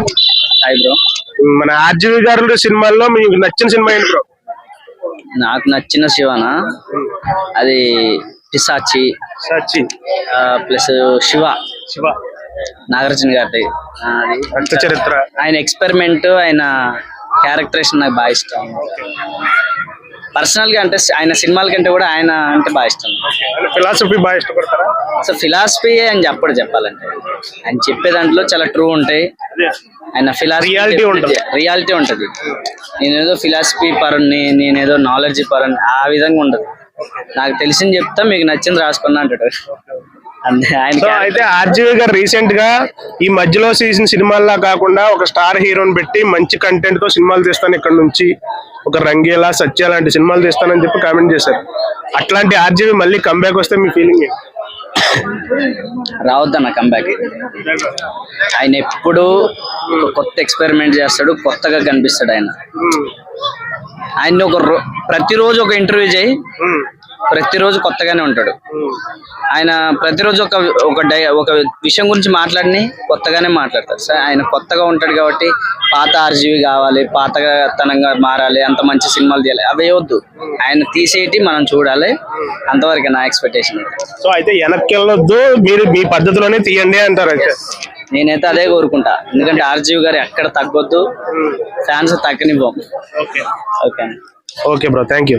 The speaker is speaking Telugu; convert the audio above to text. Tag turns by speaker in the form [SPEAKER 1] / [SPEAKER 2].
[SPEAKER 1] బ్రో.
[SPEAKER 2] మన ఆర్జీవి గారు సినిమాల్లో మీకు నచ్చిన సినిమా ఏంటి బ్రో?
[SPEAKER 1] నాకు నచ్చిన శివన? అది పిసాచి
[SPEAKER 2] సచి
[SPEAKER 1] ప్లస్ శివ.
[SPEAKER 2] శివ.
[SPEAKER 1] నాగార్జున గారి
[SPEAKER 2] చరిత్ర.
[SPEAKER 1] ఆయన ఎక్స్పెరిమెంట్ ఆయన క్యారెక్టరేషన్ నాకు బాగా ఇష్టం. పర్సనల్గా అంటే ఆయన సినిమాల కంటే కూడా ఆయన అంటే బాగా ఇష్టం.
[SPEAKER 2] ఫిలాసఫీ బాగా ఇష్టపడతారా?
[SPEAKER 1] సో ఫిలాసఫీ అని చెప్పడు చెప్పాలంటే. ఆయన చెప్పే దాంట్లో చాలా ట్రూ ఉంటాయి. ఆయన ఫిలాసఫీ
[SPEAKER 2] Reality ఉంటది.
[SPEAKER 1] రియాలిటీ ఉంటది. నేనేదో ఫిలాసఫీ పరుణ్ణి నేనేదో నాలెడ్జ్ పరుణ్ణి ఆ విధంగా ఉండదు నాకు తెలిసింది చెప్తా మీకు నచ్చింది రాసుకున్నా అంటాడు. ఆయన
[SPEAKER 2] సో అయితే ఆర్జీవి గారు రీసెంట్గా ఈ మధ్యలో తీసిన సినిమాల్లా కాకుండా ఒక స్టార్ హీరోని పెట్టి మంచి కంటెంట్తో సినిమాలు తీస్తాను ఇక్కడ నుంచి. ఒక రంగేలా సత్య లాంటి సినిమాలు తీస్తానని చెప్పి కామెంట్ చేశారు. అట్లాంటి ఆర్జీవి మళ్ళీ కంబ్యాక్ వస్తే మీ ఫీలింగ్
[SPEAKER 1] రావద్దన్న కంబ్యాక్ ఆయన ఎప్పుడు కొత్త ఎక్స్పెరిమెంట్ చేస్తాడు కొత్తగా కనిపిస్తాడు ఆయన. ఆయన ఒక రో- ప్రతిరోజు ఒక ఇంటర్వ్యూ చేయి. ప్రతిరోజు కొత్తగానే ఉంటాడు. ఆయన ప్రతిరోజు ఒక ఒక డై ఒక విషయం గురించి మాట్లాడిని కొత్తగానే మాట్లాడతారు సార్ ఆయన కొత్తగా ఉంటాడు కాబట్టి పాత ఆర్జీవి కావాలి పాతతనంగా మారాలి అంత మంచి సినిమాలు తీయాలి అవే వద్దు. ఆయన తీసేటి మనం చూడాలి. అంతవరకు నా ఎక్స్పెక్టేషన్
[SPEAKER 2] సో అయితే వెనక్కి వెళ్ళొద్దు మీరు మీ పద్ధతిలోనే తీయండి అంటారు
[SPEAKER 1] నేనైతే అదే కోరుకుంటా. ఎందుకంటే ఆర్జీవి గారు ఎక్కడ తగ్గొద్దు. Fans తగ్గనివ్వం.
[SPEAKER 2] Okay
[SPEAKER 1] okay
[SPEAKER 2] okay bro thank you